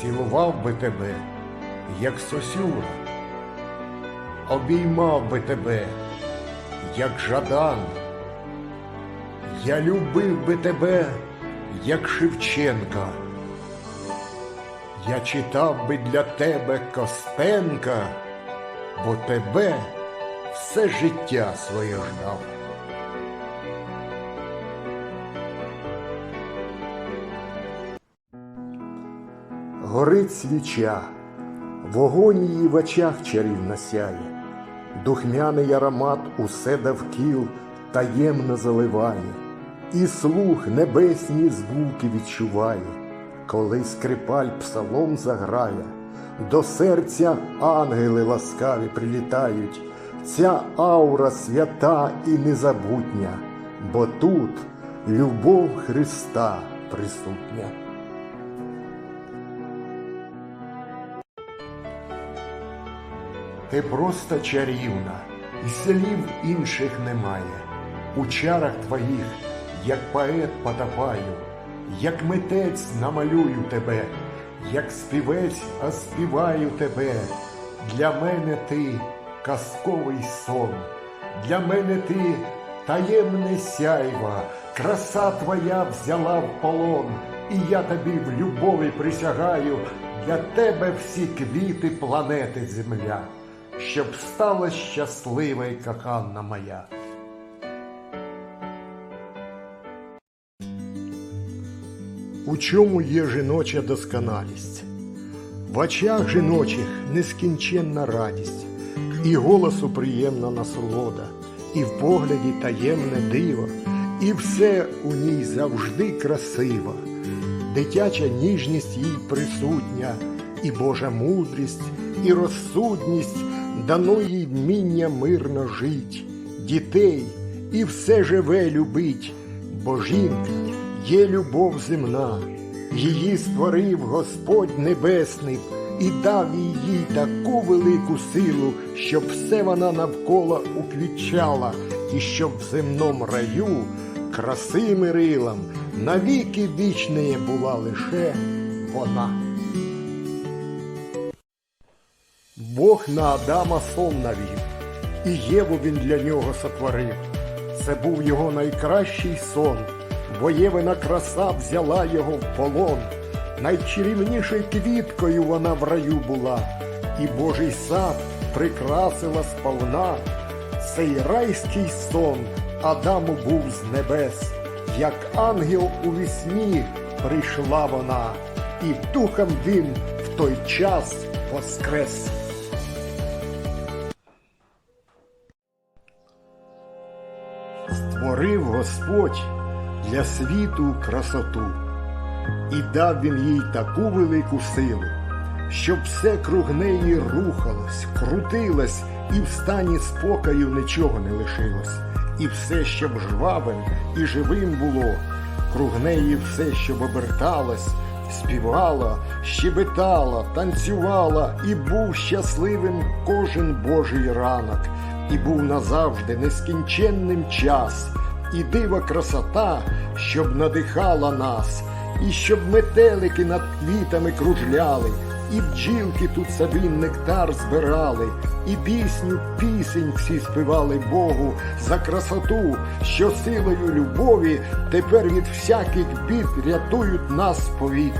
цілував би тебе, як сосюра, обіймав би тебе, як жадан. Я любив би тебе, як Шевченка. Я читав би для тебе Костенка, бо тебе все життя своє ждав. Горить свіча, вогонь її в очах чарівно сяє, духмяний аромат усе довкіл таємно заливає, і слух небесні звуки відчуває, коли скрипаль псалом заграє, до серця ангели ласкаві прилітають, ця аура свята і незабутня, бо тут любов Христа присутня. Ти просто чарівна, і слів інших немає. У чарах твоїх, як поет потопаю, як митець намалюю тебе, як співець оспіваю тебе. Для мене ти казковий сон, для мене ти таємне сяйво, краса твоя взяла в полон, і я тобі в любові присягаю, для тебе всі квіти планети земля, щоб стала щаслива й кохана моя. У чому є жіноча досконалість? В очах жіночих нескінченна радість, і голосу приємна насолода, і в погляді таємне диво, і все у ній завжди красиво, дитяча ніжність їй присутня, і Божа мудрість, і розсудність, дано їй вміння мирно жить, дітей і все живе любить, бо жінка є любов земна, її створив Господь Небесний і дав їй таку велику силу, щоб все вона навколо уквічала, і щоб в земному раю краси мирилам навіки вічнеє була лише вона. Бог на Адама сон навів, і Єву він для нього сотворив. Це був його найкращий сон, бо Євина краса взяла його в полон. Найчарівнішою квіткою вона в раю була, і Божий сад прикрасила сповна. Цей райський сон Адаму був з небес, як ангел у вісні прийшла вона, і духом він в той час воскрес. Створив Господь для світу красоту, і дав він їй таку велику силу, щоб все круг неї рухалось, крутилось, і в стані спокою нічого не лишилось, і все, щоб жвавим і живим було, круг неї все, щоб оберталось, співала, щебетала, танцювала, і був щасливим кожен Божий ранок, і був назавжди нескінченним час, і дива красота, щоб надихала нас, і щоб метелики над квітами кружляли, і бджілки тут собі нектар збирали, і пісню пісень всі співали Богу за красоту, що силою любові тепер від всяких бід рятують нас повік.